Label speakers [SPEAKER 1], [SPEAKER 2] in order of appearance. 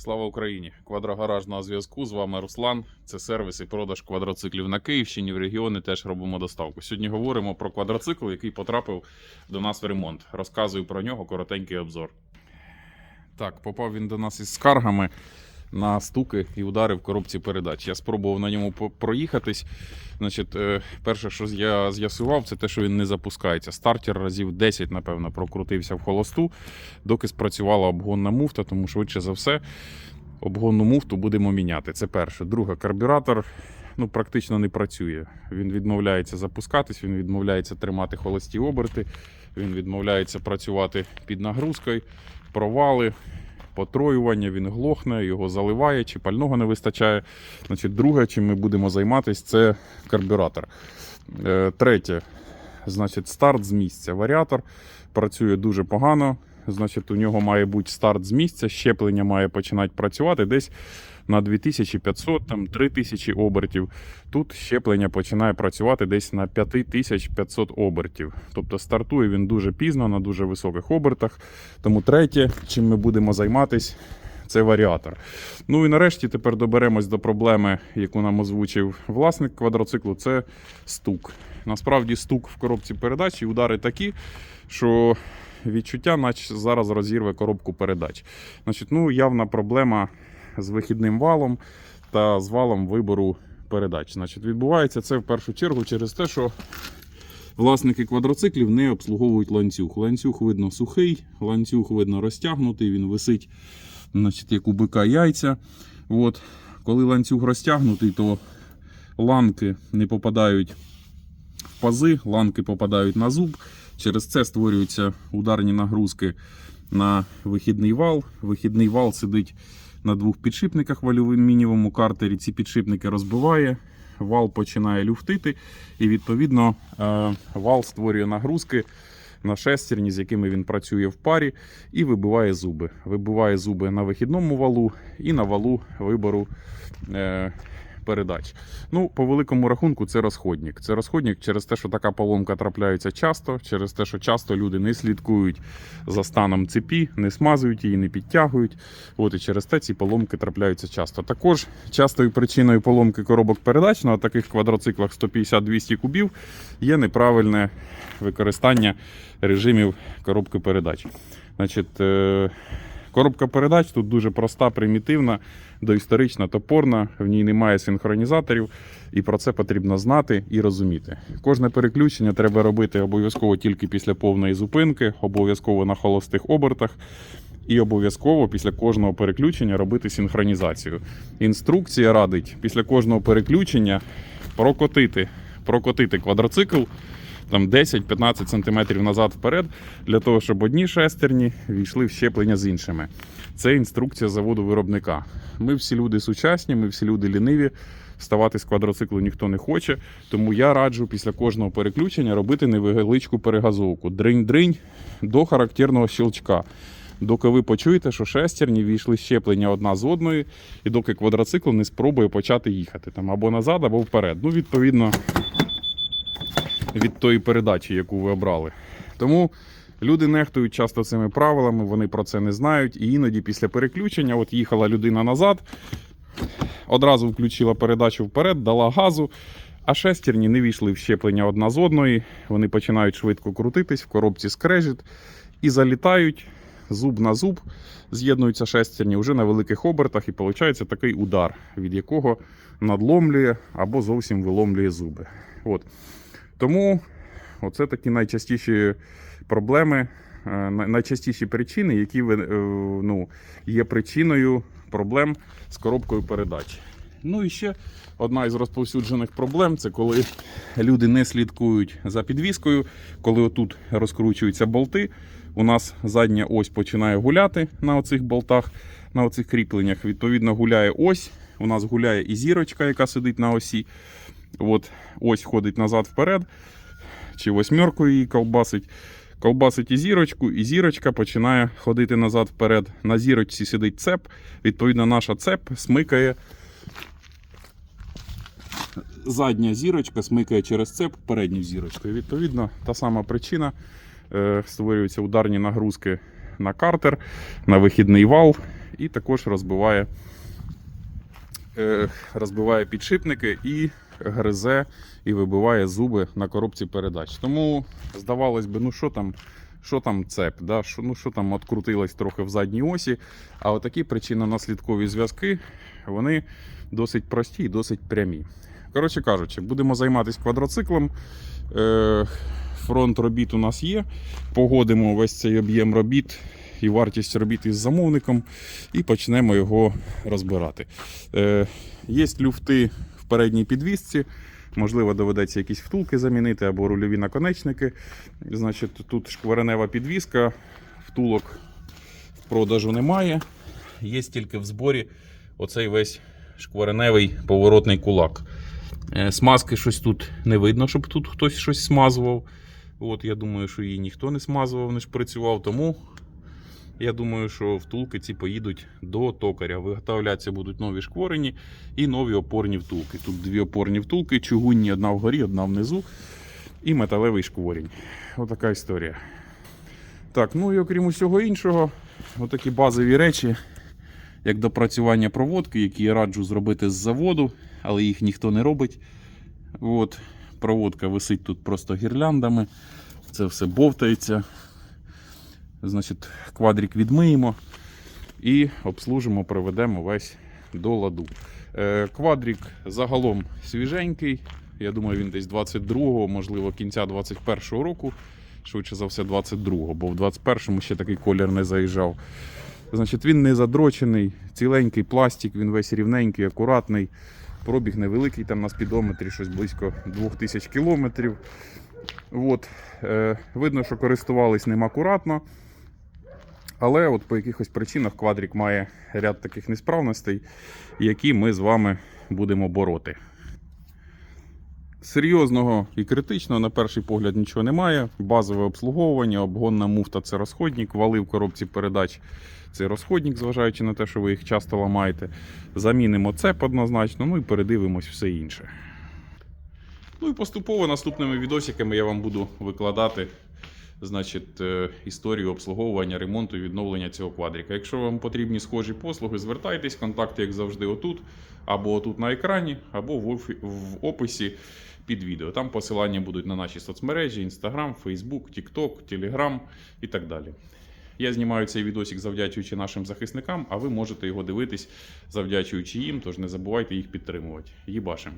[SPEAKER 1] Слава Україні! Квадрогараж на зв'язку. З вами Руслан. Це сервіс і продаж квадроциклів на Київщині. В регіони теж робимо доставку. Сьогодні говоримо про квадроцикл, який потрапив до нас в ремонт. Розказую про нього коротенький обзор. Так, попав він до нас із скаргами на стуки і удари в коробці передач. Я спробував на ньому проїхатись. Значить, е, перше, що я з'ясував, це те, що він не запускається. Стартер разів 10, напевно, прокрутився в холосту, доки спрацювала обгонна муфта, тому швидше за все обгонну муфту будемо міняти. Це перше. Друге, карбюратор ну, практично не працює. Він відмовляється запускатись, він відмовляється тримати холості оберти, він відмовляється працювати під нагрузкою, провали. Потроювання, він глохне, його заливає, чи пального не вистачає. Значить, друге, чим ми будемо займатися, це карбюратор. Е, Третє, значить, старт з місця. Варіатор працює дуже погано. Значить, у нього має бути старт з місця, щеплення має починати працювати десь на 2500, там 3000 обертів. Тут щеплення починає працювати десь на 5500 обертів. Тобто стартує він дуже пізно, на дуже високих обертах. Тому третє, чим ми будемо займатися, це варіатор. Ну і нарешті тепер доберемось до проблеми, яку нам озвучив власник квадроциклу, це стук. Насправді стук в коробці передач і удари такі, що відчуття, наче зараз розірве коробку передач. Значить, ну, явна проблема з вихідним валом та з валом вибору передач. Значить, відбувається це в першу чергу через те, що власники квадроциклів не обслуговують ланцюг. Ланцюг видно сухий, ланцюг видно розтягнутий, він висить, значить, як у бика яйця. От. Коли ланцюг розтягнутий, то ланки не попадають пази, ланки попадають на зуб. Через це створюються ударні нагрузки на вихідний вал. Вихідний вал сидить на двох підшипниках в алюмінієвому картері. Ці підшипники розбиває, вал починає люфтити, і відповідно е, вал створює нагрузки на шестерні, з якими він працює в парі, і вибиває зуби. Вибиває зуби на вихідному валу і на валу вибору. Е, Передач. Ну, по великому рахунку, це розходник. Це розходник через те, що така поломка трапляється часто, через те, що часто люди не слідкують за станом цепі, не смазують її, не підтягують. От і через те ці поломки трапляються часто. Також частою причиною поломки коробок передач на таких квадроциклах 150-200 кубів є неправильне використання режимів коробки передач. Значить, е, коробка передач тут дуже проста, примітивна, доісторична, топорна, в ній немає синхронізаторів, і про це потрібно знати і розуміти. Кожне переключення треба робити обов'язково тільки після повної зупинки, обов'язково на холостих обертах. І обов'язково після кожного переключення робити синхронізацію. Інструкція радить після кожного переключення прокотити, прокотити квадроцикл там 10-15 см назад вперед, для того, щоб одні шестерні війшли в щеплення з іншими. Це інструкція заводу виробника. Ми всі люди сучасні, ми всі люди ліниві. Вставати з квадроциклу ніхто не хоче, тому я раджу після кожного переключення робити невеличку перегазовку. Дринь-дринь до характерного щелчка. Доки ви почуєте, що шестерні війшли щеплення одна з одної, і доки квадроцикл не спробує почати їхати там або назад, або вперед. Ну, відповідно, від тої передачі, яку ви обрали. Тому люди нехтують часто цими правилами, вони про це не знають. І іноді після переключення, от їхала людина назад, одразу включила передачу вперед, дала газу. А шестерні не війшли в щеплення одна з одної. Вони починають швидко крутитись, в коробці скрежет і залітають зуб на зуб, з'єднуються шестерні вже на великих обертах, і виходить такий удар, від якого надломлює або зовсім виломлює зуби. От. Тому оце такі найчастіші проблеми, е, найчастіші причини, які е, ну, є причиною проблем з коробкою передач. Ну і ще одна із розповсюджених проблем це коли люди не слідкують за підвіскою, коли отут розкручуються болти. У нас задня ось починає гуляти на оцих болтах, на оцих кріпленнях. Відповідно, гуляє ось. У нас гуляє і зірочка, яка сидить на осі. От ось ходить назад вперед, чи восьмеркою її ковбасить. Ковбасить і зірочку, і зірочка починає ходити назад вперед. На зірочці сидить цеп. Відповідно, наша цеп смикає. Задня зірочка смикає через цеп передню зірочку. І відповідно, та сама причина. Е, створюються ударні нагрузки на картер, на вихідний вал. і також розбиває, е, розбиває підшипники і гризе і вибиває зуби на коробці передач. Тому здавалось би, ну що там, що там цеп, да? що, ну що там открутилось трохи в задній осі. А отакі причинно-наслідкові зв'язки вони досить прості і досить прямі. Коротше кажучи, будемо займатися квадроциклом. Е, фронт робіт у нас є. Погодимо весь цей об'єм робіт і вартість робіт із замовником і почнемо його розбирати. Е, є люфти передній підвісці. Можливо, доведеться якісь втулки замінити або рульові наконечники. Значить, тут шкваренева підвіска, втулок в продажу немає. Є тільки в зборі оцей весь шквареневий поворотний кулак. Е, Смазки щось тут не видно, щоб тут хтось щось смазував. От, я думаю, що її ніхто не смазував, не шприцював, тому я думаю, що втулки ці поїдуть до токаря. Виготовлятися будуть нові шкворені і нові опорні втулки. Тут дві опорні втулки, чугунні, одна вгорі, одна внизу. І металевий шкворінь. Отака історія. Так, ну і окрім усього іншого, отакі базові речі, як допрацювання проводки, які я раджу зробити з заводу, але їх ніхто не робить. От, проводка висить тут просто гірляндами. Це все бовтається. Значить, квадрик відмиємо і обслужимо, приведемо весь до ладу. Е, Квадрик загалом свіженький. Я думаю, він десь 22-го, можливо, кінця 21-го року. Швидше за все, 22-го, бо в 21-му ще такий колір не заїжджав. Значить, він не задрочений, ціленький пластик, він весь рівненький, акуратний. Пробіг невеликий, там на спідометрі щось близько 2000 кілометрів. От, е, видно, що користувались ним акуратно. Але от по якихось причинах квадрик має ряд таких несправностей, які ми з вами будемо бороти. Серйозного і критичного, на перший погляд, нічого немає. Базове обслуговування, обгонна муфта це розходник, вали в коробці передач це розходник, зважаючи на те, що ви їх часто ламаєте. Замінимо цеп однозначно, ну і передивимось все інше. Ну і поступово наступними відосиками я вам буду викладати значить, е, історію обслуговування, ремонту і відновлення цього квадрика. Якщо вам потрібні схожі послуги, звертайтесь, контакти, як завжди, отут, або отут на екрані, або в, описі під відео. Там посилання будуть на наші соцмережі: Instagram, Facebook, TikTok, Telegram і так далі. Я знімаю цей відосик завдячуючи нашим захисникам, а ви можете його дивитись завдячуючи їм, тож не забувайте їх підтримувати. Їбашим!